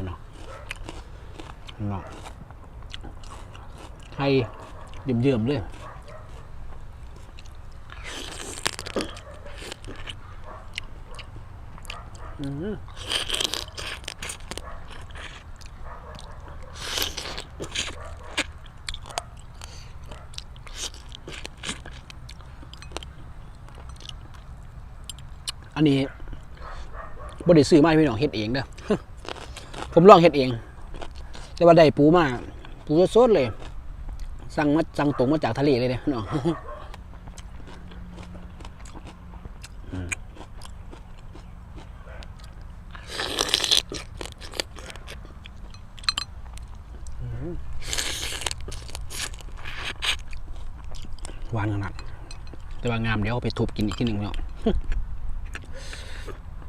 พี่น้องพี่น้องไทยเยิ่มๆเลยอันนี้บริซื้อมาพี่น้องเฮ็ดเองเด้อ ผมลองเฮ็ดเอง แต่ว่าได้ปูมาปูสดๆเลย สั่งมาสั่งตรงมาจากทะเลเลยเนี่ยน้องหวานขนาดแต่ว่างามเดี๋ยวเอาไปทุบกินอีกทีหนึ่งพี่น้อง